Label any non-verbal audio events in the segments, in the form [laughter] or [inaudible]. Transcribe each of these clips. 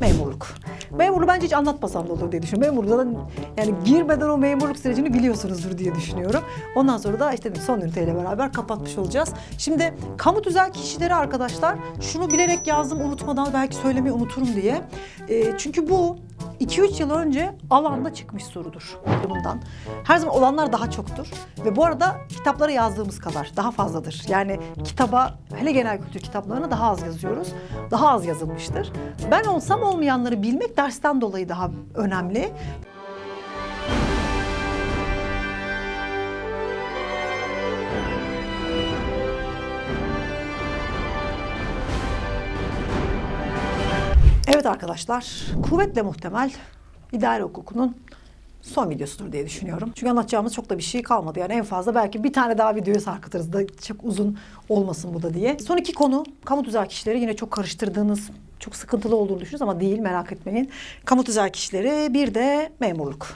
memurluk. Memurluğu bence hiç anlatmasam da olur diye düşünüyorum. Memurluğa yani girmeden o memurluk sürecini biliyorsunuzdur diye düşünüyorum. Ondan sonra da işte son üniteyle beraber kapatmış olacağız. Şimdi kamu tüzel kişileri arkadaşlar şunu bilerek yazdım unutmadan belki söylemeyi unuturum diye. Ee, çünkü bu 2-3 yıl önce alanda çıkmış sorudur bundan. Her zaman olanlar daha çoktur. Ve bu arada kitaplara yazdığımız kadar daha fazladır. Yani kitaba hele genel kültür kitaplarına daha az yazıyoruz. Daha az yazılmıştır. Ben olsam olmayanları bilmek dersten dolayı daha önemli. Arkadaşlar, kuvvetle muhtemel idare hukukunun son videosudur diye düşünüyorum. Çünkü anlatacağımız çok da bir şey kalmadı. Yani en fazla belki bir tane daha videoyu sarkıtırız da çok uzun olmasın bu da diye. Son iki konu kamu tüzel kişileri yine çok karıştırdığınız, çok sıkıntılı olduğunu düşünüyoruz ama değil merak etmeyin. Kamu tüzel kişileri bir de memurluk.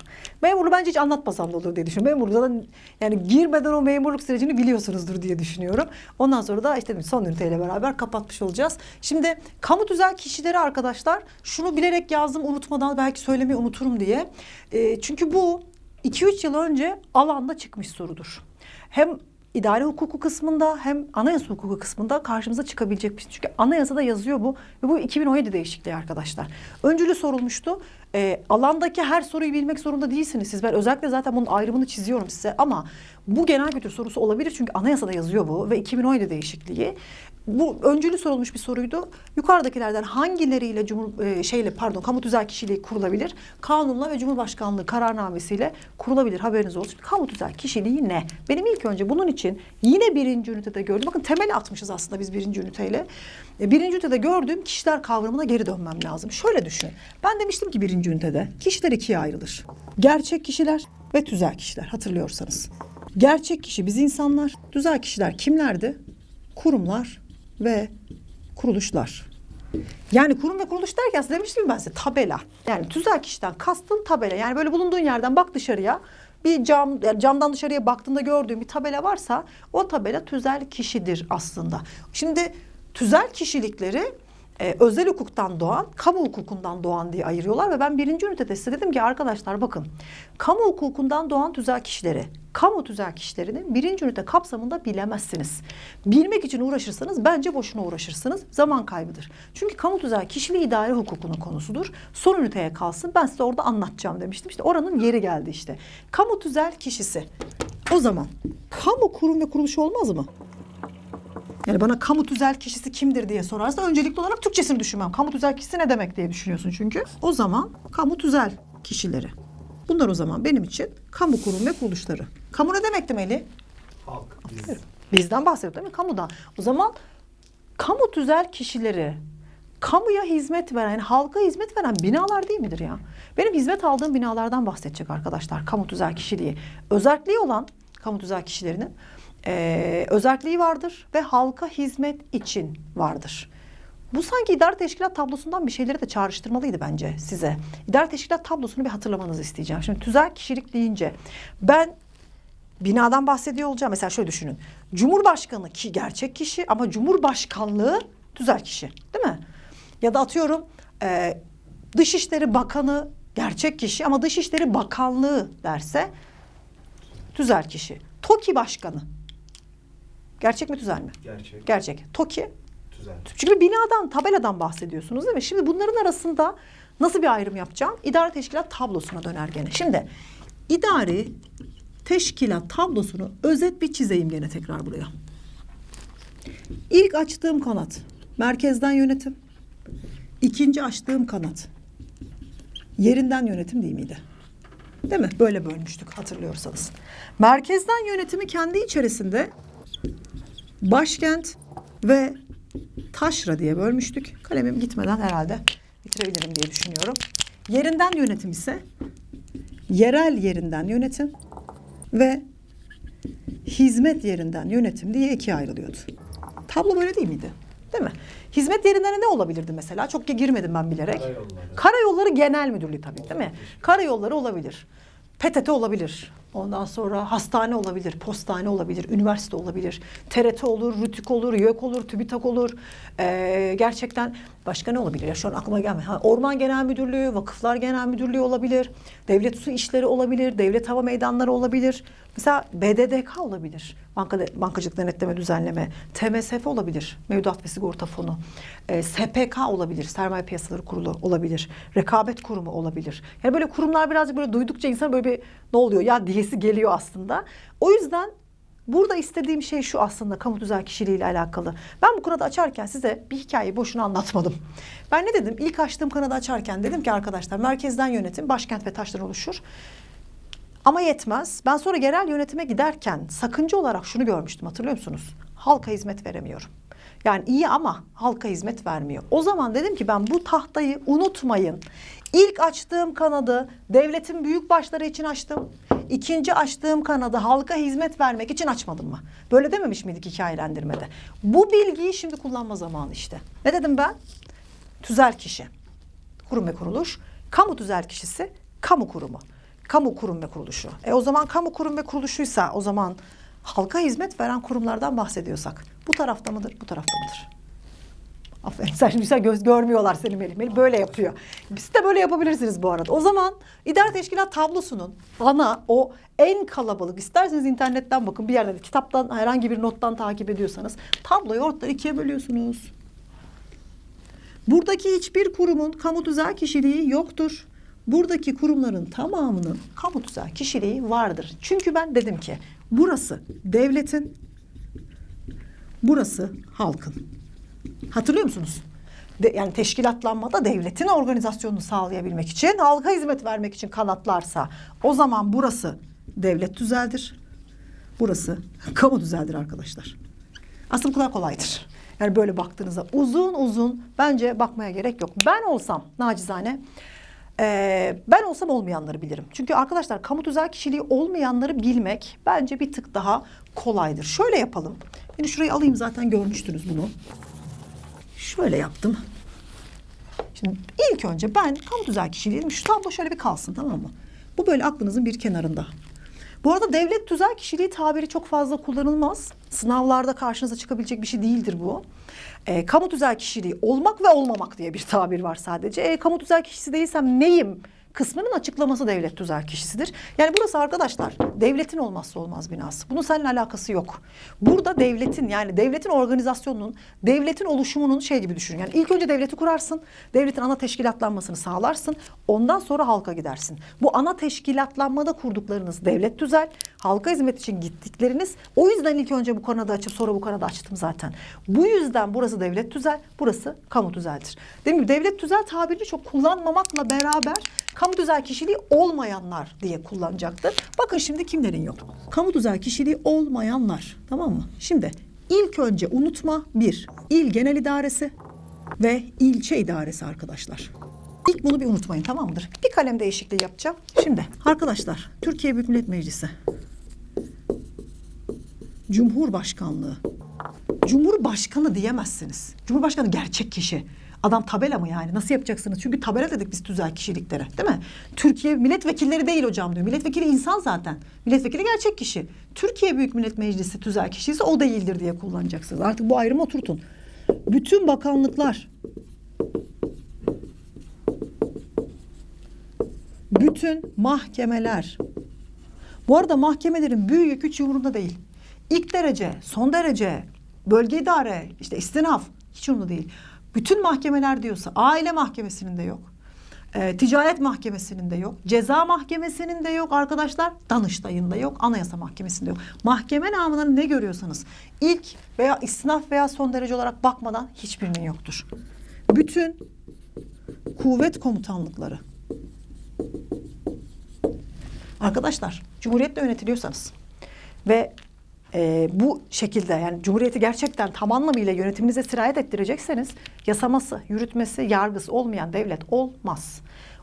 Memurluğu bence hiç anlatmasam da olur diye düşünüyorum. Memurluğa da yani girmeden o memurluk sürecini biliyorsunuzdur diye düşünüyorum. Ondan sonra da işte son üniteyle beraber kapatmış olacağız. Şimdi kamu tüzel kişileri arkadaşlar şunu bilerek yazdım unutmadan belki söylemeyi unuturum diye. Ee, çünkü bu 2-3 yıl önce alanda çıkmış sorudur. Hem idare hukuku kısmında hem anayasa hukuku kısmında karşımıza çıkabilecek bir şey. Çünkü anayasada yazıyor bu ve bu 2017 değişikliği arkadaşlar. Öncülü sorulmuştu. Ee, alandaki her soruyu bilmek zorunda değilsiniz siz. Ben özellikle zaten bunun ayrımını çiziyorum size ama bu genel kültür sorusu olabilir çünkü anayasada yazıyor bu ve 2017 değişikliği. Bu öncülü sorulmuş bir soruydu. Yukarıdakilerden hangileriyle cumhur e, şeyle pardon kamu tüzel kişiliği kurulabilir? Kanunla ve Cumhurbaşkanlığı kararnamesiyle kurulabilir. Haberiniz olsun. Kamu tüzel kişiliği ne? Benim ilk önce bunun için yine birinci ünitede gördüm. Bakın temel atmışız aslında biz birinci üniteyle. E, Birinci ünitede gördüğüm kişiler kavramına geri dönmem lazım. Şöyle düşünün. Ben demiştim ki birinci ünitede kişiler ikiye ayrılır. Gerçek kişiler ve tüzel kişiler hatırlıyorsanız. Gerçek kişi biz insanlar, tüzel kişiler kimlerdi? Kurumlar ve kuruluşlar. Yani kurum ve kuruluş derken size demiştim ben size tabela. Yani tüzel kişiden kastım tabela. Yani böyle bulunduğun yerden bak dışarıya bir cam yani camdan dışarıya baktığında gördüğün bir tabela varsa o tabela tüzel kişidir aslında. Şimdi tüzel kişilikleri e, özel hukuktan doğan, kamu hukukundan doğan diye ayırıyorlar ve ben birinci ünitede size dedim ki arkadaşlar bakın kamu hukukundan doğan tüzel kişileri, kamu tüzel kişilerini birinci ünite kapsamında bilemezsiniz. Bilmek için uğraşırsanız bence boşuna uğraşırsınız. Zaman kaybıdır. Çünkü kamu tüzel kişiliği idare hukukunun konusudur. Son üniteye kalsın ben size orada anlatacağım demiştim. İşte oranın yeri geldi işte. Kamu tüzel kişisi. O zaman kamu kurum ve kuruluş olmaz mı? Yani bana kamu tüzel kişisi kimdir diye sorarsa öncelikli olarak Türkçesini düşünmem. Kamu tüzel kişisi ne demek diye düşünüyorsun çünkü. O zaman kamu tüzel kişileri. Bunlar o zaman benim için kamu kurum ve kuruluşları. Kamu ne demekti Melih? Halk. Biz. Bizden bahsediyor değil mi? Kamudan. O zaman kamu tüzel kişileri kamuya hizmet veren, yani halka hizmet veren binalar değil midir ya? Benim hizmet aldığım binalardan bahsedecek arkadaşlar kamu tüzel kişiliği. Özelliği olan kamu tüzel kişilerinin eee özelliği vardır ve halka hizmet için vardır. Bu sanki idare teşkilat tablosundan bir şeyleri de çağrıştırmalıydı bence size. İdare teşkilat tablosunu bir hatırlamanızı isteyeceğim. Şimdi tüzel kişilik deyince ben binadan bahsediyor olacağım. Mesela şöyle düşünün. Cumhurbaşkanı ki gerçek kişi ama Cumhurbaşkanlığı tüzel kişi değil mi? Ya da atıyorum e, Dışişleri Bakanı gerçek kişi ama Dışişleri Bakanlığı derse tüzel kişi. TOKİ Başkanı. Gerçek mi tüzel mi? Gerçek. Gerçek. TOKİ Tüzel. çünkü bir binadan, tabeladan bahsediyorsunuz değil mi? Şimdi bunların arasında nasıl bir ayrım yapacağım? İdare teşkilat tablosuna döner gene. Şimdi idari teşkilat tablosunu özet bir çizeyim gene tekrar buraya. İlk açtığım kanat merkezden yönetim. İkinci açtığım kanat yerinden yönetim değil miydi? Değil mi? Böyle bölmüştük hatırlıyorsanız. Merkezden yönetimi kendi içerisinde başkent ve taşra diye bölmüştük. Kalemim gitmeden herhalde bitirebilirim diye düşünüyorum. Yerinden yönetim ise yerel yerinden yönetim ve hizmet yerinden yönetim diye ikiye ayrılıyordu. Tablo böyle değil miydi? Değil mi? Hizmet yerinden ne olabilirdi mesela? Çok girmedim ben bilerek. Karayolları. Karayolları Genel Müdürlüğü tabii değil mi? Karayolları olabilir. PTT olabilir. Ondan sonra hastane olabilir, postane olabilir, üniversite olabilir, TRT olur, RÜTÜK olur, YÖK olur, TÜBİTAK olur. Ee, gerçekten başka ne olabilir? Ya şu an aklıma gelmiyor. Ha, Orman Genel Müdürlüğü, Vakıflar Genel Müdürlüğü olabilir, Devlet Su İşleri olabilir, Devlet Hava Meydanları olabilir. Mesela BDDK olabilir. Banka, Bankacılık Denetleme Düzenleme, TMSF olabilir. Mevduat ve Sigorta Fonu. Ee, SPK olabilir. Sermaye Piyasaları Kurulu olabilir. Rekabet Kurumu olabilir. Yani böyle kurumlar birazcık böyle duydukça insan böyle bir ne oluyor ya diyesi geliyor aslında. O yüzden Burada istediğim şey şu aslında kamu tüzel kişiliği ile alakalı. Ben bu kanadı açarken size bir hikayeyi boşuna anlatmadım. Ben ne dedim? İlk açtığım kanadı açarken dedim ki arkadaşlar merkezden yönetim başkent ve taştan oluşur. Ama yetmez. Ben sonra yerel yönetime giderken sakınca olarak şunu görmüştüm hatırlıyor musunuz? Halka hizmet veremiyorum. Yani iyi ama halka hizmet vermiyor. O zaman dedim ki ben bu tahtayı unutmayın. İlk açtığım kanadı devletin büyük başları için açtım. İkinci açtığım kanadı halka hizmet vermek için açmadım mı? Böyle dememiş miydik hikayelendirmede? Bu bilgiyi şimdi kullanma zamanı işte. Ne dedim ben? Tüzel kişi, kurum ve kuruluş, kamu tüzel kişisi, kamu kurumu, kamu kurum ve kuruluşu. E o zaman kamu kurum ve kuruluşuysa o zaman halka hizmet veren kurumlardan bahsediyorsak bu tarafta mıdır, bu tarafta mıdır? Aferin sen şimdi sen göz görmüyorlar seni Melih. Melih böyle yapıyor. Siz de böyle yapabilirsiniz bu arada. O zaman idare teşkilat tablosunun ana o en kalabalık isterseniz internetten bakın bir yerde kitaptan herhangi bir nottan takip ediyorsanız tabloyu ortadan ikiye bölüyorsunuz. Buradaki hiçbir kurumun kamu tüzel kişiliği yoktur. Buradaki kurumların tamamının kamu tüzel kişiliği vardır. Çünkü ben dedim ki burası devletin, burası halkın. Hatırlıyor musunuz? De, yani teşkilatlanmada devletin organizasyonunu sağlayabilmek için, halka hizmet vermek için kanatlarsa o zaman burası devlet düzeldir. Burası [laughs] kamu düzeldir arkadaşlar. Aslında bu kadar kolaydır. Yani böyle baktığınızda uzun uzun bence bakmaya gerek yok. Ben olsam nacizane eee, ben olsam olmayanları bilirim. Çünkü arkadaşlar kamu tüzel kişiliği olmayanları bilmek bence bir tık daha kolaydır. Şöyle yapalım. Şimdi şurayı alayım zaten görmüştünüz bunu. Şöyle yaptım. Şimdi ilk önce ben kamu tüzel kişiliğim şu tablo şöyle bir kalsın tamam mı? Bu böyle aklınızın bir kenarında. Bu arada devlet tüzel kişiliği tabiri çok fazla kullanılmaz. Sınavlarda karşınıza çıkabilecek bir şey değildir bu. E, kamu tüzel kişiliği olmak ve olmamak diye bir tabir var sadece. E, kamu tüzel kişisi değilsem neyim? Kısmının açıklaması devlet tüzel kişisidir. Yani burası arkadaşlar devletin olmazsa olmaz binası. Bunun seninle alakası yok. Burada devletin yani devletin organizasyonunun, devletin oluşumunun şey gibi düşünün. Yani ilk önce devleti kurarsın, devletin ana teşkilatlanmasını sağlarsın, ondan sonra halka gidersin. Bu ana teşkilatlanmada kurduklarınız devlet tüzel, halka hizmet için gittikleriniz. O yüzden ilk önce bu kanadı açıp sonra bu kanadı açtım zaten. Bu yüzden burası devlet tüzel, burası kamu tüzeldir. Değil mi? Devlet tüzel tabirini çok kullanmamakla beraber kamu tüzel kişiliği olmayanlar diye kullanacaktır. Bakın şimdi kimlerin yok? Kamu tüzel kişiliği olmayanlar. Tamam mı? Şimdi ilk önce unutma bir, il genel idaresi ve ilçe idaresi arkadaşlar. İlk bunu bir unutmayın tamam mıdır? Bir kalem değişikliği yapacağım. Şimdi arkadaşlar Türkiye Büyük Millet Meclisi. Cumhurbaşkanlığı. Cumhurbaşkanı diyemezsiniz. Cumhurbaşkanı gerçek kişi. Adam tabela mı yani? Nasıl yapacaksınız? Çünkü tabela dedik biz tüzel kişiliklere değil mi? Türkiye milletvekilleri değil hocam diyor. Milletvekili insan zaten. Milletvekili gerçek kişi. Türkiye Büyük Millet Meclisi tüzel kişiyse o değildir diye kullanacaksınız. Artık bu ayrımı oturtun. Bütün bakanlıklar, bütün mahkemeler. Bu arada mahkemelerin büyüğü küçüğü umurunda değil. İlk derece, son derece, bölge idare, işte istinaf hiç umurunda değil. Bütün mahkemeler diyorsa aile mahkemesinin de yok. e, ticaret mahkemesinin de yok. Ceza mahkemesinin de yok arkadaşlar. Danıştay'ın da yok. Anayasa mahkemesinde yok. Mahkeme namını ne görüyorsanız ilk veya istinaf veya son derece olarak bakmadan hiçbirinin yoktur. Bütün kuvvet komutanlıkları, Arkadaşlar Cumhuriyetle yönetiliyorsanız ve e, bu şekilde yani Cumhuriyeti gerçekten tam anlamıyla yönetiminize sirayet ettirecekseniz yasaması, yürütmesi, yargısı olmayan devlet olmaz.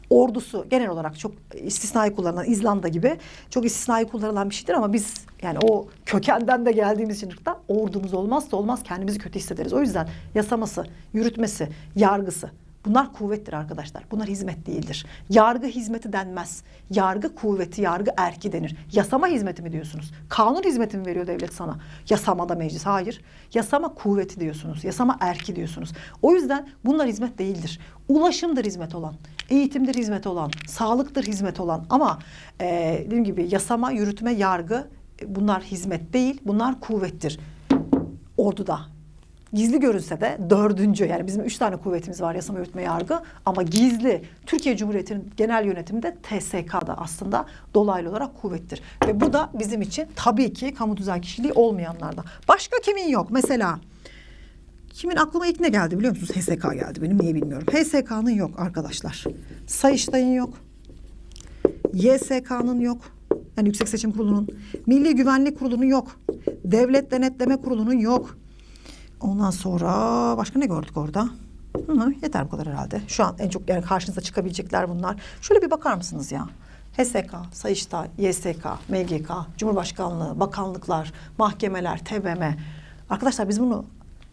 Ordusu genel olarak çok istisnai kullanılan İzlanda gibi çok istisnai kullanılan bir şeydir ama biz yani o kökenden de geldiğimiz için de ordumuz olmazsa olmaz kendimizi kötü hissederiz. O yüzden yasaması, yürütmesi, yargısı Bunlar kuvvettir arkadaşlar. Bunlar hizmet değildir. Yargı hizmeti denmez. Yargı kuvveti, yargı erki denir. Yasama hizmeti mi diyorsunuz? Kanun hizmeti mi veriyor devlet sana? Yasama da meclis. Hayır. Yasama kuvveti diyorsunuz. Yasama erki diyorsunuz. O yüzden bunlar hizmet değildir. Ulaşımdır hizmet olan. Eğitimdir hizmet olan. Sağlıktır hizmet olan. Ama e, dediğim gibi yasama, yürütme, yargı e, bunlar hizmet değil. Bunlar kuvvettir. Orduda gizli görünse de dördüncü yani bizim üç tane kuvvetimiz var yasama yürütme yargı ama gizli Türkiye Cumhuriyeti'nin genel yönetiminde TSK'da aslında dolaylı olarak kuvvettir. Ve bu da bizim için tabii ki kamu tüzel kişiliği olmayanlarda. Başka kimin yok? Mesela kimin aklıma ilk ne geldi biliyor musunuz? HSK geldi benim niye bilmiyorum. HSK'nın yok arkadaşlar. Sayıştay'ın yok. YSK'nın yok. Yani Yüksek Seçim Kurulu'nun. Milli Güvenlik Kurulu'nun yok. Devlet Denetleme Kurulu'nun yok. Ondan sonra başka ne gördük orada? Hı yeter bu kadar herhalde. Şu an en çok yani karşınıza çıkabilecekler bunlar. Şöyle bir bakar mısınız ya? HSK, Sayıştay, YSK, MGK, Cumhurbaşkanlığı, bakanlıklar, mahkemeler, TBMM. Arkadaşlar biz bunu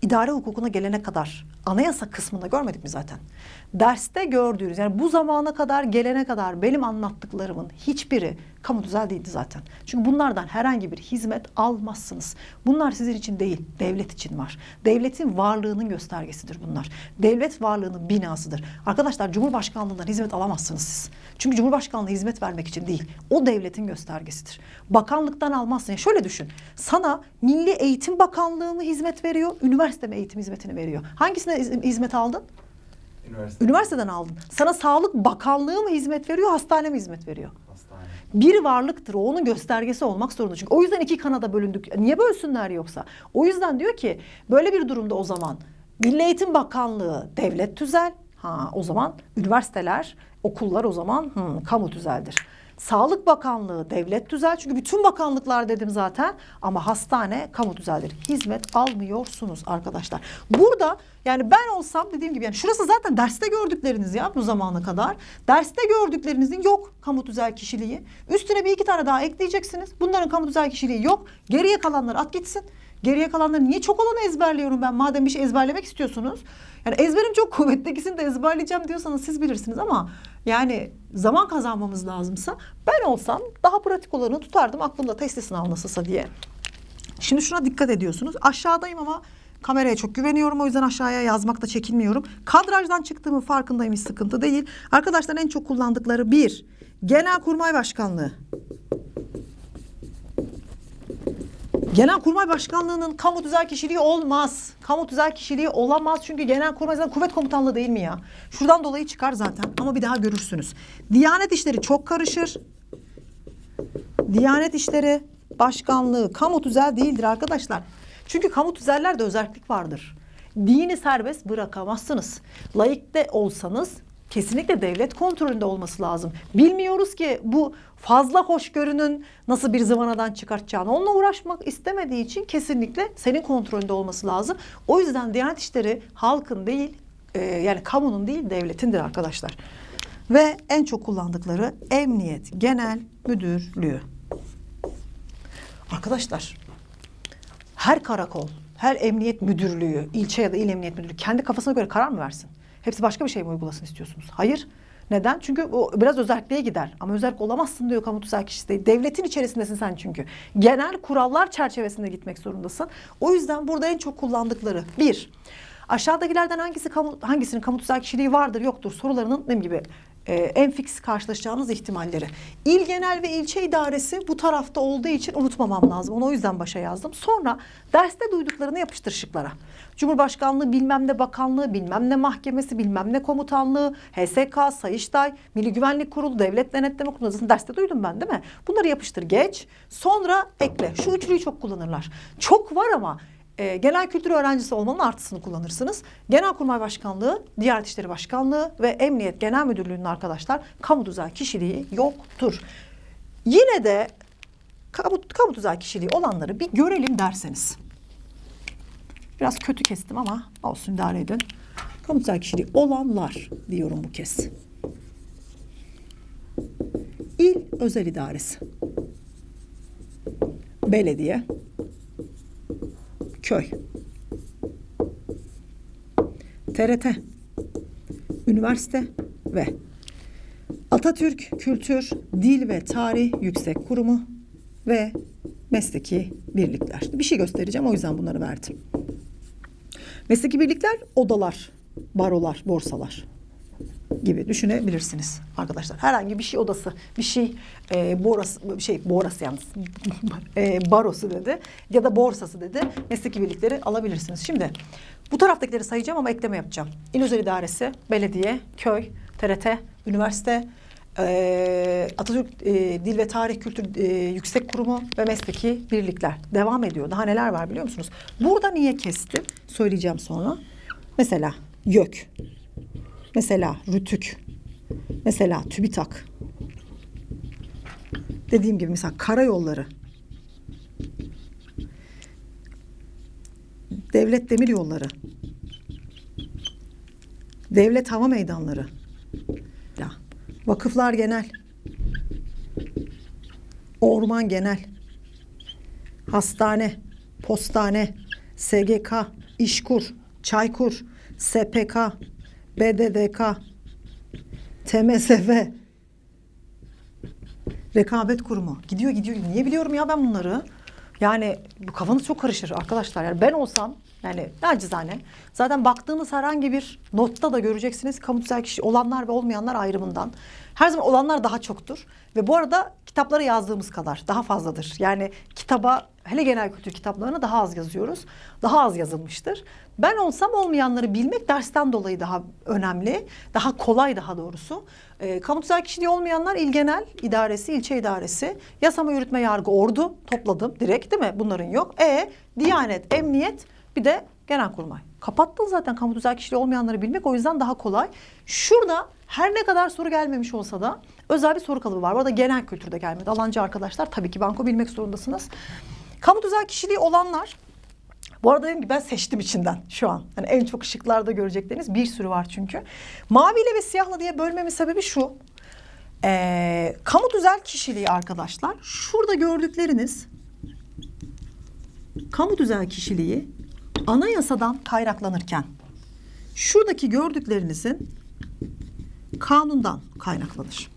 idare hukukuna gelene kadar anayasa kısmında görmedik mi zaten? Derste gördüğünüz yani bu zamana kadar gelene kadar benim anlattıklarımın hiçbiri kamu tüzel değildi zaten. Çünkü bunlardan herhangi bir hizmet almazsınız. Bunlar sizin için değil, devlet için var. Devletin varlığının göstergesidir bunlar. Devlet varlığının binasıdır. Arkadaşlar Cumhurbaşkanlığından hizmet alamazsınız siz. Çünkü Cumhurbaşkanlığı hizmet vermek için değil. O devletin göstergesidir. Bakanlıktan almazsın. Yani şöyle düşün. Sana Milli Eğitim Bakanlığı mı hizmet veriyor, üniversite mi eğitim hizmetini veriyor? Hangisine hiz- hizmet aldın? Üniversite Üniversiteden aldın. Sana Sağlık Bakanlığı mı hizmet veriyor, hastane mi hizmet veriyor? hastane. bir varlıktır. O onun göstergesi olmak zorunda. Çünkü o yüzden iki kanada bölündük. Niye bölsünler yoksa? O yüzden diyor ki böyle bir durumda o zaman Milli Eğitim Bakanlığı devlet tüzel. Ha o zaman üniversiteler, okullar o zaman hı, kamu tüzeldir. Sağlık Bakanlığı devlet tüzel çünkü bütün bakanlıklar dedim zaten ama hastane kamu tüzeldir. Hizmet almıyorsunuz arkadaşlar. Burada yani ben olsam dediğim gibi yani şurası zaten derste gördükleriniz ya bu zamana kadar. Derste gördüklerinizin yok kamu tüzel kişiliği. Üstüne bir iki tane daha ekleyeceksiniz. Bunların kamu tüzel kişiliği yok. Geriye kalanları at gitsin. Geriye kalanları niye çok olanı ezberliyorum ben madem bir şey ezberlemek istiyorsunuz. Yani ezberim çok kuvvetli ikisini de ezberleyeceğim diyorsanız siz bilirsiniz ama yani zaman kazanmamız lazımsa ben olsam daha pratik olanı tutardım aklımda testi sınavı nasılsa diye. Şimdi şuna dikkat ediyorsunuz. Aşağıdayım ama kameraya çok güveniyorum. O yüzden aşağıya yazmakta çekinmiyorum. Kadrajdan çıktığımın farkındayım hiç sıkıntı değil. Arkadaşlar en çok kullandıkları bir, Genelkurmay Başkanlığı. Genelkurmay Başkanlığı'nın kamu tüzel kişiliği olmaz. Kamu tüzel kişiliği olamaz çünkü Genelkurmay zaten kuvvet komutanlığı değil mi ya? Şuradan dolayı çıkar zaten ama bir daha görürsünüz. Diyanet işleri çok karışır. Diyanet İşleri Başkanlığı kamu tüzel değildir arkadaşlar. Çünkü kamu tüzellerde özellik vardır. Dini serbest bırakamazsınız. Laikte olsanız kesinlikle devlet kontrolünde olması lazım. Bilmiyoruz ki bu fazla hoşgörünün nasıl bir zıvanadan çıkartacağını. Onunla uğraşmak istemediği için kesinlikle senin kontrolünde olması lazım. O yüzden Diyanet İşleri halkın değil e, yani kamunun değil devletindir arkadaşlar. Ve en çok kullandıkları Emniyet Genel Müdürlüğü. Arkadaşlar her karakol, her emniyet müdürlüğü, ilçe ya da il emniyet müdürlüğü kendi kafasına göre karar mı versin? Hepsi başka bir şey mi uygulasın istiyorsunuz? Hayır. Neden? Çünkü o biraz özelliğe gider. Ama özellik olamazsın diyor kamu tüzel kişisi değil. Devletin içerisindesin sen çünkü. Genel kurallar çerçevesinde gitmek zorundasın. O yüzden burada en çok kullandıkları bir, aşağıdakilerden hangisi kamu, hangisinin kamu tüzel kişiliği vardır yoktur sorularının dediğim gibi e, en fix karşılaşacağınız ihtimalleri. İl genel ve ilçe idaresi bu tarafta olduğu için unutmamam lazım. Onu o yüzden başa yazdım. Sonra derste duyduklarını yapıştır şıklara. Cumhurbaşkanlığı bilmem ne bakanlığı, bilmem ne mahkemesi, bilmem ne komutanlığı, HSK, Sayıştay, Milli Güvenlik Kurulu, Devlet Denetleme Kurulu zaten derste duydum ben değil mi? Bunları yapıştır geç. Sonra ekle. Şu üçlüyü çok kullanırlar. Çok var ama e, genel kültür öğrencisi olmanın artısını kullanırsınız. Genelkurmay Başkanlığı, Diyanet İşleri Başkanlığı ve Emniyet Genel Müdürlüğü'nün arkadaşlar kamu tüzel kişiliği yoktur. Yine de kamu, kamu tüzel kişiliği olanları bir görelim derseniz. Biraz kötü kestim ama olsun idare edin. Kamu tüzel kişiliği olanlar diyorum bu kez. İl Özel İdaresi. Belediye köy. TRT, Üniversite ve Atatürk Kültür, Dil ve Tarih Yüksek Kurumu ve mesleki birlikler. Bir şey göstereceğim o yüzden bunları verdim. Mesleki birlikler odalar, barolar, borsalar gibi düşünebilirsiniz arkadaşlar. Herhangi bir şey odası, bir şey e, borası, şey borası yalnız [laughs] e, barosu dedi ya da borsası dedi. Mesleki birlikleri alabilirsiniz. Şimdi bu taraftakileri sayacağım ama ekleme yapacağım. İl Özel İdaresi, belediye, köy, TRT, üniversite, e, Atatürk e, Dil ve Tarih Kültür e, Yüksek Kurumu ve mesleki birlikler devam ediyor. Daha neler var biliyor musunuz? Burada niye kestim? Söyleyeceğim sonra. Mesela YÖK, Mesela Rütük. Mesela TÜBİTAK. Dediğim gibi mesela karayolları. Devlet Demir Yolları. Devlet Hava Meydanları. Ya, Vakıflar Genel. Orman Genel. Hastane, postane, SGK, İşkur, Çaykur, SPK, BDDK, TMSF, Rekabet Kurumu. Gidiyor gidiyor. Niye biliyorum ya ben bunları? Yani kafanız çok karışır arkadaşlar. Yani ben olsam yani nacizane zaten baktığınız herhangi bir notta da göreceksiniz kamu tüzel kişi olanlar ve olmayanlar ayrımından. Her zaman olanlar daha çoktur. Ve bu arada kitaplara yazdığımız kadar daha fazladır. Yani kitaba hele genel kültür kitaplarına daha az yazıyoruz. Daha az yazılmıştır. Ben olsam olmayanları bilmek dersten dolayı daha önemli. Daha kolay daha doğrusu. E, kamu tüzel kişiliği olmayanlar il genel idaresi, ilçe idaresi, yasama, yürütme, yargı, ordu topladım direkt değil mi? Bunların yok. E, Diyanet, Emniyet bir de Genelkurmay. Kapattın zaten kamu tüzel kişiliği olmayanları bilmek o yüzden daha kolay. Şurada her ne kadar soru gelmemiş olsa da özel bir soru kalıbı var. Bu arada genel kültürde gelmedi. Alancı arkadaşlar tabii ki banko bilmek zorundasınız. Kamu tüzel kişiliği olanlar bu arada dedim ki ben seçtim içinden şu an. Yani en çok ışıklarda görecekleriniz bir sürü var çünkü. Maviyle ve siyahla diye bölmemin sebebi şu. Ee, kamu tüzel kişiliği arkadaşlar. Şurada gördükleriniz kamu tüzel kişiliği anayasadan kaynaklanırken şuradaki gördüklerinizin kanundan kaynaklanır.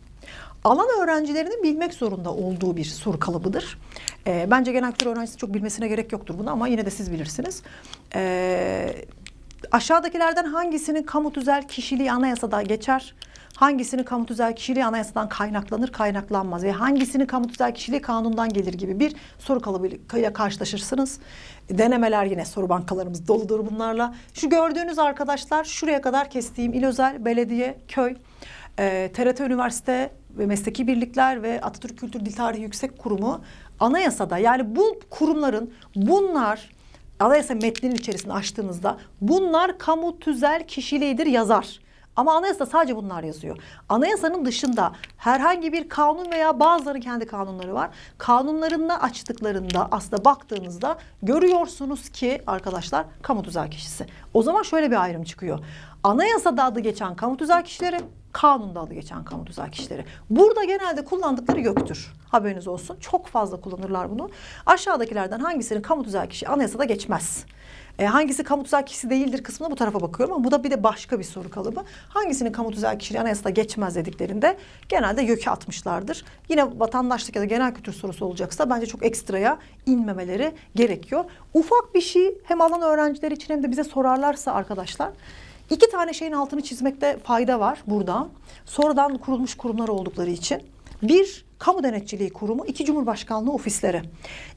Alan öğrencilerinin bilmek zorunda olduğu bir soru kalıbıdır. Ee, bence genel kültür öğrencisi çok bilmesine gerek yoktur bunu ama yine de siz bilirsiniz. Ee, aşağıdakilerden hangisinin kamu tüzel kişiliği anayasada geçer? Hangisinin kamu tüzel kişiliği anayasadan kaynaklanır, kaynaklanmaz ve hangisinin kamu tüzel kişiliği kanundan gelir gibi bir soru kalıbıyla karşılaşırsınız. Denemeler yine soru bankalarımız doludur bunlarla. Şu gördüğünüz arkadaşlar şuraya kadar kestiğim il özel, belediye, köy, e, TRT Üniversite ve Mesleki Birlikler ve Atatürk Kültür Dil Tarihi Yüksek Kurumu anayasada yani bu kurumların bunlar anayasa metninin içerisinde açtığınızda bunlar kamu tüzel kişiliğidir yazar. Ama anayasada sadece bunlar yazıyor. Anayasanın dışında herhangi bir kanun veya bazıları kendi kanunları var. Kanunlarında açtıklarında aslında baktığınızda görüyorsunuz ki arkadaşlar kamu tüzel kişisi. O zaman şöyle bir ayrım çıkıyor. Anayasada adı geçen kamu tüzel kişileri, kanunda adı geçen kamu tüzel kişileri. Burada genelde kullandıkları göktür. Haberiniz olsun. Çok fazla kullanırlar bunu. Aşağıdakilerden hangisinin kamu tüzel kişi anayasada geçmez? E, hangisi kamu tüzel kişisi değildir kısmına bu tarafa bakıyorum ama bu da bir de başka bir soru kalıbı. Hangisinin kamu tüzel kişiliği anayasada geçmez dediklerinde genelde YÖK'e atmışlardır. Yine vatandaşlık ya da genel kültür sorusu olacaksa bence çok ekstraya inmemeleri gerekiyor. Ufak bir şey hem alan öğrencileri için hem de bize sorarlarsa arkadaşlar iki tane şeyin altını çizmekte fayda var burada. Sonradan kurulmuş kurumlar oldukları için. Bir, kamu denetçiliği kurumu, iki Cumhurbaşkanlığı ofisleri.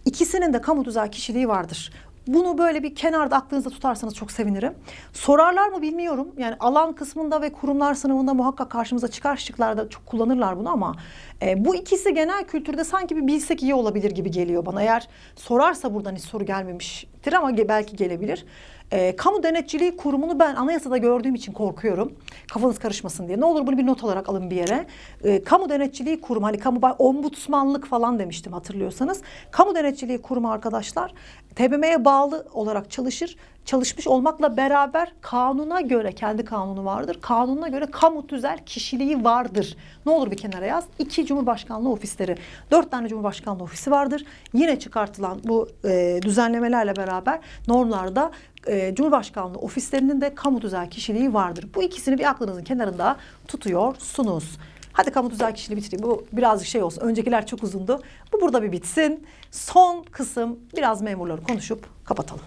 İkisinin de kamu tüzel kişiliği vardır. Bunu böyle bir kenarda aklınızda tutarsanız çok sevinirim. Sorarlar mı bilmiyorum. Yani alan kısmında ve kurumlar sınavında muhakkak karşımıza çıkar şıklarda çok kullanırlar bunu ama e, bu ikisi genel kültürde sanki bir bilsek iyi olabilir gibi geliyor bana. Eğer sorarsa buradan hiç soru gelmemiştir ama ge- belki gelebilir. E, kamu denetçiliği kurumunu ben anayasada gördüğüm için korkuyorum. Kafanız karışmasın diye. Ne olur bunu bir not olarak alın bir yere. E, kamu denetçiliği kurumu hani kamu ombudsmanlık falan demiştim hatırlıyorsanız. Kamu denetçiliği kurumu arkadaşlar TBMM'ye bağlı olarak çalışır. Çalışmış olmakla beraber kanuna göre, kendi kanunu vardır. Kanuna göre kamu tüzel kişiliği vardır. Ne olur bir kenara yaz. İki Cumhurbaşkanlığı ofisleri, dört tane Cumhurbaşkanlığı ofisi vardır. Yine çıkartılan bu e, düzenlemelerle beraber normlarda e, Cumhurbaşkanlığı ofislerinin de kamu tüzel kişiliği vardır. Bu ikisini bir aklınızın kenarında tutuyorsunuz. Hadi kamu tüzel kişiliği bitireyim. Bu birazcık şey olsun. Öncekiler çok uzundu. Bu burada bir bitsin. Son kısım biraz memurları konuşup kapatalım.